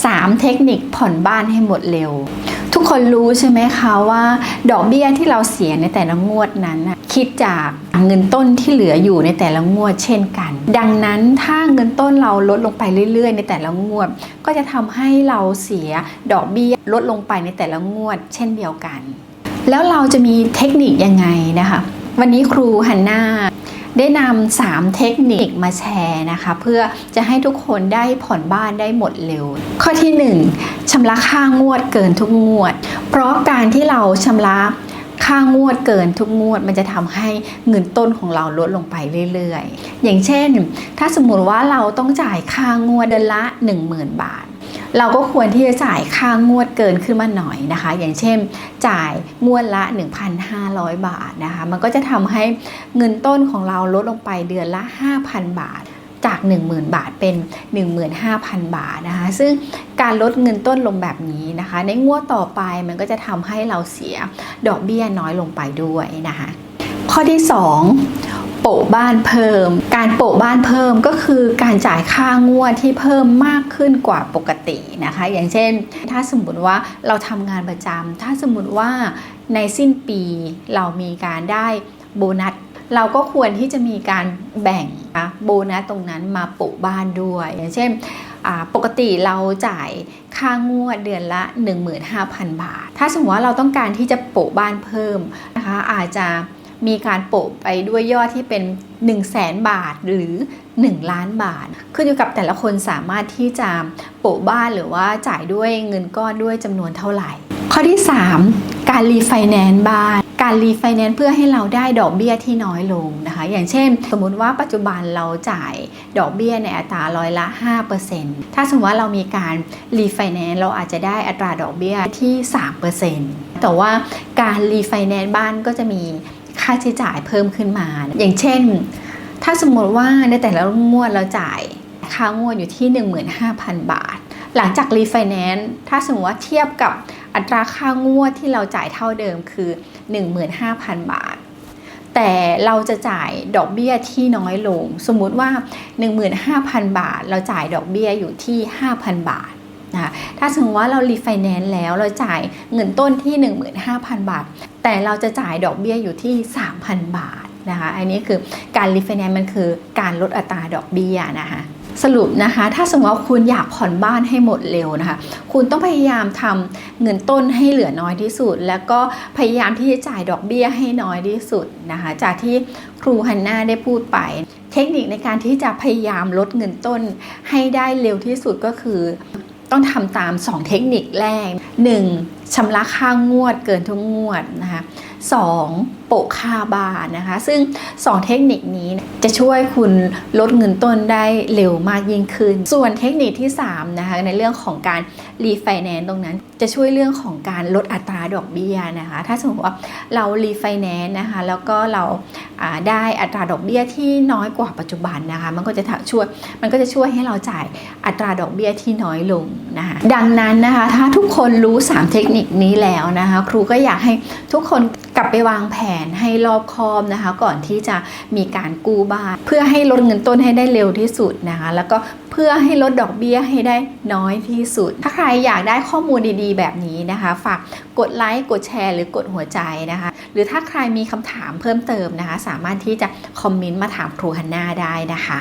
3 เทคนิคผ่อนบ้านให้หมดเร็ว ทุกคนรู้ใช่ไหมคะว่า ดอกเบี้ยที่เราเสียในแต่ละงวดนั้น คิดจากเงินต้นที่เหลืออยู่ในแต่ละงวดเช่นกัน ดังนั้นถ้าเงินต้นเราลดลงไปเรื่อย ๆ ในแต่ละงวด ก็จะทำให้เราเสียดอกเบี้ยลดลงไปในแต่ละงวด เช่นเดียวกัน แล้วเราจะมีเทคนิคยังไงนะคะวันนี้ครูฮันนา ได้นำา3เทคนิคมาแชร์นะคะ เพื่อจะให้ทุกคนได้ผ่อนบ้านได้หมดเร็ว ข้อที่ 1ชำระค่างวดเกินทุกงวด เพราะการที่เราชำระค่างวดเกินทุกงวด มันจะทำให้เงินต้นของเราลดลงไปเรื่อย ๆ อย่างเช่น ถ้าสมมุติว่าเราต้องจ่ายค่างวดเดือนละ 10,000 บาท เราก็ควรที่จะจ่ายค่างวดเกินขึ้นมาหน่อยนะคะ อย่างเช่น จ่ายงวดละ 1,500 บาทนะคะ มันก็จะทำให้เงินต้นของเราลดลงไปเดือนละ 5,000 บาทจาก 10,000 บาทเป็น 15,000 บาทนะคะซึ่งการลดเงินต้นลงแบบนี้นะคะ ในงวดต่อไปมันก็จะทำให้เราเสียดอกเบี้ยน้อยลงไปด้วยนะคะข้อที่ 2 โปะบ้านเพิ่ม การโปะบ้านเพิ่มก็คือการจ่ายค่างวดที่เพิ่มมากขึ้นกว่าปกตินะคะ อย่างเช่น ถ้าสมมติว่าเราทำงานประจำถ้าสมมติว่าในสิ้นปีเรามีการได้โบนัสเราก็ควรที่จะมีการแบ่งนะโบนัสตรงนั้นมาโปะบ้านด้วย อย่างเช่นปกติเราจ่ายค่างวดเดือนละ 15,000 บาท ถ้าสมมติว่าเราต้องการที่จะโปะบ้านเพิ่มนะคะอาจจะ มีการโปะไปด้วยยอดที่เป็น 1 0 0 0 0แสนบาทหรือ 1 ล้านบาท ขึ้นอยู่กับแต่ละคนสามารถที่จะโปะบ้านหรือว่าจ่ายด้วยเงินก้อนด้วยจำนวนเท่าไหร่ ข้อที่ 3 การรีไฟแนนซ์บ้านการรีไฟแนนซ์เพื่อให้เราได้ดอกเบี้ยที่น้อยลงนะคะ อย่างเช่น สมมุติว่าปัจจุบันเราจ่ายดอกเบี้ยในอัตราร้อยละ 5%ถ้าสมมติว่าเรามีการรีไฟแนนซ์เราอาจจะได้อัตราดอกเบี้ยที่ 3%แต่ว่าการรีไฟแนนซ์บ้านก็จะมี ค่าใช้จ่ายเพิ่มขึ้นมา อย่างเช่น ถ้าสมมติว่าในแต่ละงวดเราจ่ายค่างวดอยู่ที่ 15,000 บาท หลังจากรีไฟแนนซ์ถ้าสมมติว่าเทียบกับอัตราค่างวดที่เราจ่ายเท่าเดิมคือ 15,000 บาท แต่เราจะจ่ายดอกเบี้ยที่น้อยลง สมมุติว่า 15,000 บาท เราจ่ายดอกเบี้ยอยู่ที่ 5,000 บาท นะถ้าสมมติว่าเรารีไฟแนนซ์แล้วเราจ่ายเงินต้นที่ 15,000 บาท แต่เราจะจ่ายดอกเบี้ยอยู่ที่ 3,000 บาทนะคะอันนี้คือการรีไฟแนนซ์มันคือการลดอัตราดอกเบี้ยนะคะสรุปนะคะ ถ้าสมมติว่าคุณอยากผ่อนบ้านให้หมดเร็วนะคะ คุณต้องพยายามทำเงินต้นให้เหลือน้อยที่สุด แล้วก็พยายามที่จะจ่ายดอกเบี้ยให้น้อยที่สุดนะคะ จากที่ครูฮันน่าได้พูดไป เทคนิคในการที่จะพยายามลดเงินต้นให้ได้เร็วที่สุดก็คือ ต้องทำตาม 2 เทคนิคแรก 1. ชำระค่างวดเกินทุกงวดนะคะ 2. โปะค่าบ้านนะคะ ซึ่ง 2 เทคนิคนี้จะช่วยคุณลดเงินต้นได้เร็วมากยิ่งขึ้น ส่วนเทคนิคที่3นะคะในเรื่องของการรีไฟแนนซ์ตรงนั้น จะช่วยเรื่องของการลดอัตราดอกเบี้ยนะคะ ถ้าสมมติว่าเรารีไฟแนนซ์นะคะ แล้วก็เราาได้อัตราดอกเบี้ยที่น้อยกว่าปัจจุบันนะคะ มันก็จะช่วย มันก็จะช่วยให้เราจ่ายอัตราดอกเบี้ยที่น้อยลงนะคะ ดังนั้นนะคะ ถ้าทุกคนรู้ 3 เทคนิคนี้แล้วนะคะ ครูก็อยากให้ทุกคนกลับไปวางแผนให้รอบคอบนะคะ ก่อนที่จะมีการกู้บ้านเพื่อให้ลดเงินต้นให้ได้เร็วที่สุดนะคะ แล้วก็เพื่อให้ลดดอกเบี้ยให้ได้น้อยที่สุด ถ้าใครอยากได้ข้อมูลดีๆ แบบนี้นะคะ ฝากกดไลค์กดแชร์ หรือกดหัวใจนะคะ หรือถ้าใครมีคำถามเพิ่มเติมนะคะ สามารถที่จะคอมเมนต์มาถามครูฮันนาได้นะคะ